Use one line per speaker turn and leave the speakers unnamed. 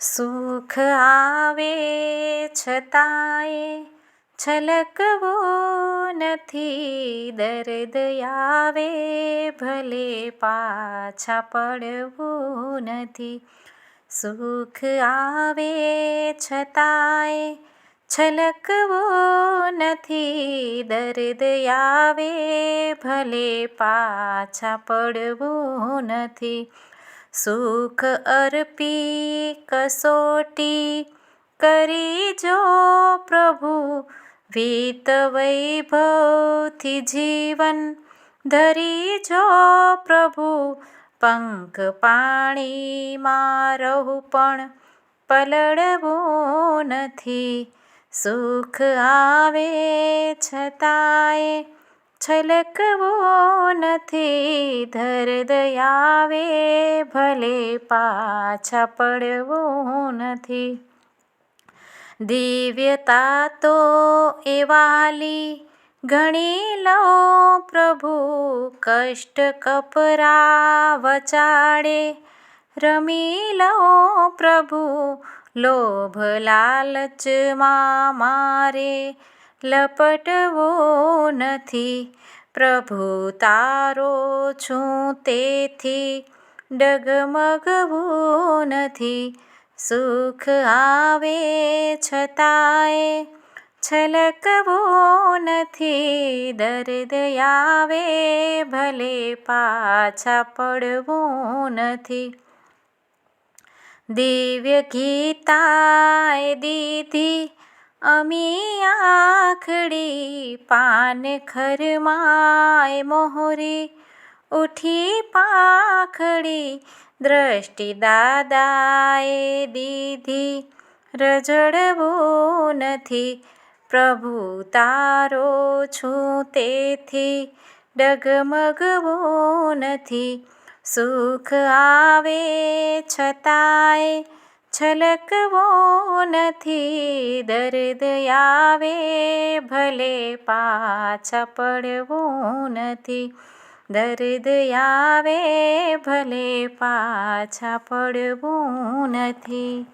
સુખ આવે છતાંય છલકવું નથી, દર્દ આવે ભલે પાછા પડવું નથી. સુખ આવે છતાંય છલકવું નથી, દર્દ આવે ભલે પાછા પડવું નથી. સુખ અર્પી કસોટી કરી જો પ્રભુ, વીત વૈભવથી જીવન ધરી જો પ્રભુ, પંખ પાણીમાં રહું પણ પલળવું નથી. સુખ આવે છતાંય છલકવું નથી ધરદયાવે ભલે પાછા પડવું નથી. દિવ્યતા તો એ વાલી ગણી લો પ્રભુ, કષ્ટ કપરા વચાડે રમી લો પ્રભુ, લોભ લાલચમાં મારે લપટવું નથી. પ્રભુ તારો છું તેથી ડગમગવું નથી. સુખ આવે છતાંય છલકવો નથી. દર્દ આવે ભલે પાછા પડવું નથી. દિવ્ય ગીતાએ દીધી અમી આખડી પાન ખરમાય મોહરી ઉઠી પાખડી દ્રષ્ટિ દાદાએ દીધી રજડવું નથી પ્રભુ તારો છું તેથી ડગમગવું નથી સુખ આવે છતાંય છલકવું નથી દર્દ આવે ભલે પાછા પડવું નથી દર્દ આવે ભલે પાછા પડવું નથી